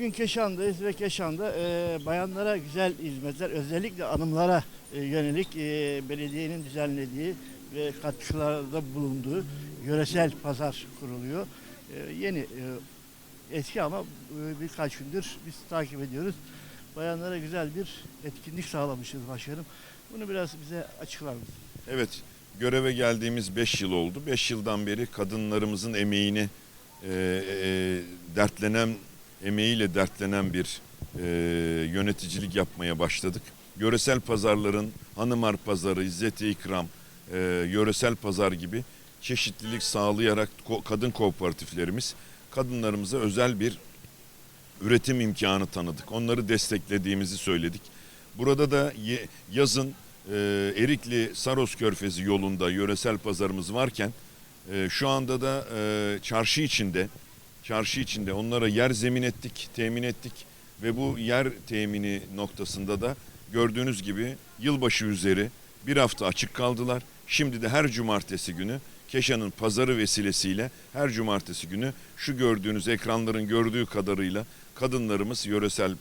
Bugün Keşan'dayız ve Keşan'da e, bayanlara güzel hizmetler, özellikle hanımlara e, yönelik e, belediyenin düzenlediği ve katkılarda bulunduğu yöresel pazar kuruluyor. E, yeni, e, eski ama e, birkaç gündür biz takip ediyoruz. Bayanlara güzel bir etkinlik sağlamışız başkanım. Bunu biraz bize açıklar mısın? Evet, göreve geldiğimiz 5 yıl oldu. 5 yıldan beri kadınlarımızın emeğini e, e, dertlenen, emeğiyle dertlenen bir e, yöneticilik yapmaya başladık. Yöresel pazarların Hanımar Pazarı, İzzet-i İkram, e, yöresel pazar gibi çeşitlilik sağlayarak ko- kadın kooperatiflerimiz kadınlarımıza özel bir üretim imkanı tanıdık. Onları desteklediğimizi söyledik. Burada da yazın e, Erikli Saros Körfezi yolunda yöresel pazarımız varken e, şu anda da e, çarşı içinde çarşı içinde onlara yer zemin ettik, temin ettik ve bu yer temini noktasında da gördüğünüz gibi yılbaşı üzeri bir hafta açık kaldılar. Şimdi de her cumartesi günü Keşan'ın pazarı vesilesiyle her cumartesi günü şu gördüğünüz ekranların gördüğü kadarıyla kadınlarımız yöresel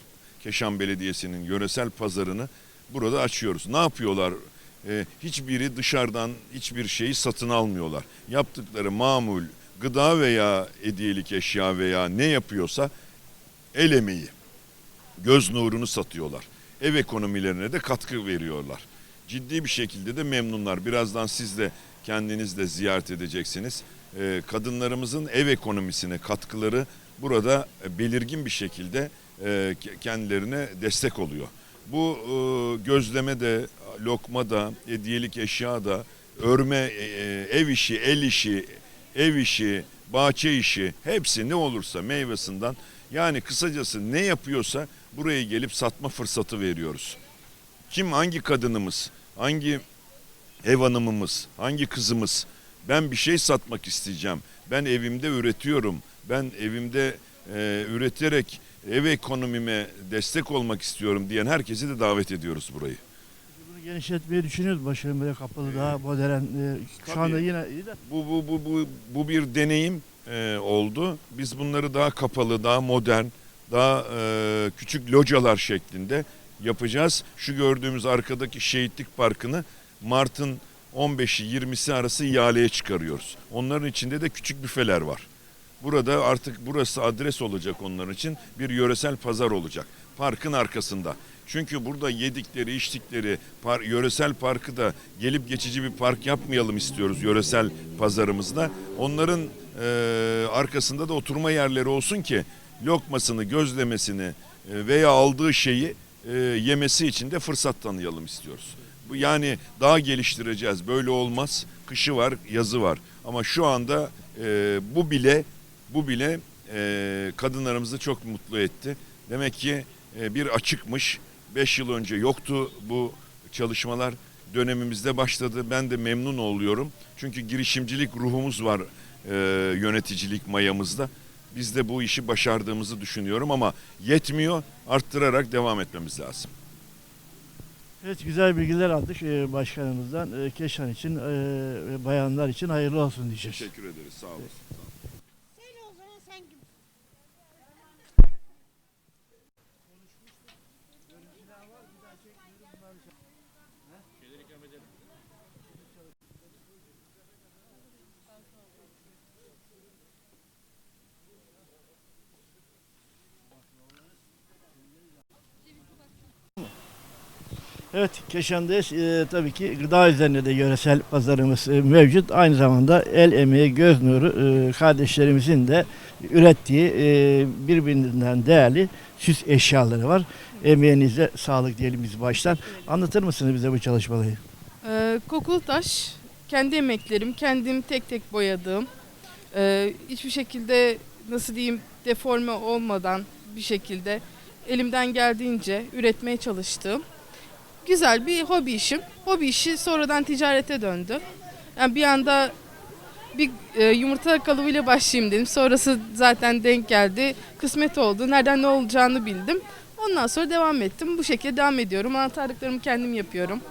Keşan Belediyesi'nin yöresel pazarını burada açıyoruz. Ne yapıyorlar? Ee, hiçbiri dışarıdan hiçbir şeyi satın almıyorlar. Yaptıkları mamul, gıda veya hediyelik eşya veya ne yapıyorsa el emeği, göz nurunu satıyorlar. Ev ekonomilerine de katkı veriyorlar. Ciddi bir şekilde de memnunlar. Birazdan siz de kendiniz de ziyaret edeceksiniz. Ee, kadınlarımızın ev ekonomisine katkıları burada belirgin bir şekilde e, kendilerine destek oluyor. Bu e, gözleme de, lokma da, hediyelik eşya da, örme, e, ev işi, el işi, ev işi, bahçe işi hepsi ne olursa meyvesinden yani kısacası ne yapıyorsa buraya gelip satma fırsatı veriyoruz. Kim hangi kadınımız, hangi ev hanımımız, hangi kızımız ben bir şey satmak isteyeceğim. Ben evimde üretiyorum. Ben evimde e, üreterek ev ekonomime destek olmak istiyorum diyen herkesi de davet ediyoruz burayı. Genişletmeyi düşünüyoruz başkanım böyle kapalı daha modern. e, şu anda yine iyi de Bu bu bu bu bu bir deneyim e, oldu. Biz bunları daha kapalı, daha modern, daha e, küçük localar şeklinde yapacağız. Şu gördüğümüz arkadaki Şehitlik Parkı'nı Mart'ın 15'i 20'si arası ihaleye çıkarıyoruz. Onların içinde de küçük büfeler var. Burada artık burası adres olacak onlar için bir yöresel pazar olacak. Parkın arkasında. Çünkü burada yedikleri, içtikleri par, yöresel parkı da gelip geçici bir park yapmayalım istiyoruz yöresel pazarımızda. Onların e, arkasında da oturma yerleri olsun ki lokmasını, gözlemesini e, veya aldığı şeyi e, yemesi için de fırsat tanıyalım istiyoruz. Yani daha geliştireceğiz. Böyle olmaz. Kışı var, yazı var. Ama şu anda e, bu bile bu bile e, kadınlarımızı çok mutlu etti. Demek ki e, bir açıkmış. 5 yıl önce yoktu bu çalışmalar. Dönemimizde başladı. Ben de memnun oluyorum. Çünkü girişimcilik ruhumuz var e, yöneticilik mayamızda. Biz de bu işi başardığımızı düşünüyorum ama yetmiyor. Arttırarak devam etmemiz lazım. Evet güzel bilgiler aldık e, başkanımızdan. E, Keşan için e, bayanlar için hayırlı olsun diyeceğiz. Teşekkür ederiz. Sağ olun. Söyle Şeyleri ikram edelim. Evet Keşan'dayız. E, tabii ki gıda üzerine de yöresel pazarımız e, mevcut. Aynı zamanda el emeği, göz nuru e, kardeşlerimizin de ürettiği e, birbirinden değerli süs eşyaları var. Emeğinize sağlık diyelim biz baştan. Anlatır mısınız bize bu çalışmaları? Ee, kokulu taş, kendi emeklerim, kendim tek tek boyadığım, ee, hiçbir şekilde nasıl diyeyim deforme olmadan bir şekilde elimden geldiğince üretmeye çalıştığım güzel bir hobi işim. Hobi işi sonradan ticarete döndü. Yani bir anda bir e, yumurta kalıbıyla başlayayım dedim. Sonrası zaten denk geldi. Kısmet oldu. Nereden ne olacağını bildim. Ondan sonra devam ettim. Bu şekilde devam ediyorum. Anahtarlıklarımı kendim yapıyorum.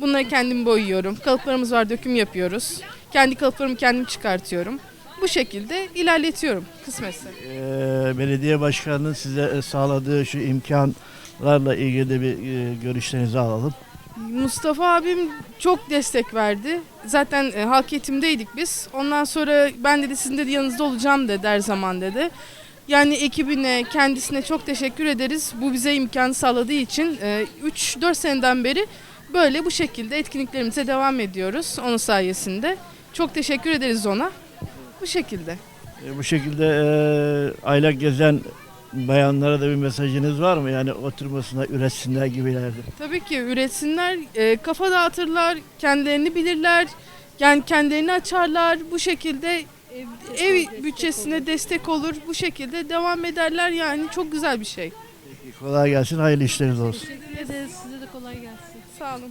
Bunları kendim boyuyorum. Kalıplarımız var, döküm yapıyoruz. Kendi kalıplarımı kendim çıkartıyorum. bu şekilde ilerletiyorum kısmetse. Ee, belediye başkanının size sağladığı şu imkanlarla ilgili bir e, görüşlerinizi alalım. Mustafa abim çok destek verdi. Zaten e, halk eğitimdeydik biz. Ondan sonra ben dedi sizin de yanınızda olacağım dedi her zaman dedi. Yani ekibine, kendisine çok teşekkür ederiz. Bu bize imkanı sağladığı için e, 3-4 seneden beri böyle bu şekilde etkinliklerimize devam ediyoruz onun sayesinde. Çok teşekkür ederiz ona. Bu şekilde. E, bu şekilde e, aylak gezen bayanlara da bir mesajınız var mı? Yani oturmasına üretsinler gibilerde. Tabii ki üretsinler, e, kafa dağıtırlar, kendilerini bilirler, yani kendilerini açarlar. Bu şekilde e, ev bütçesine destek olur, bu şekilde devam ederler yani çok güzel bir şey. Kolay gelsin, hayırlı işleriniz olsun. Teşekkür ederiz. Size de kolay gelsin. Sağ olun.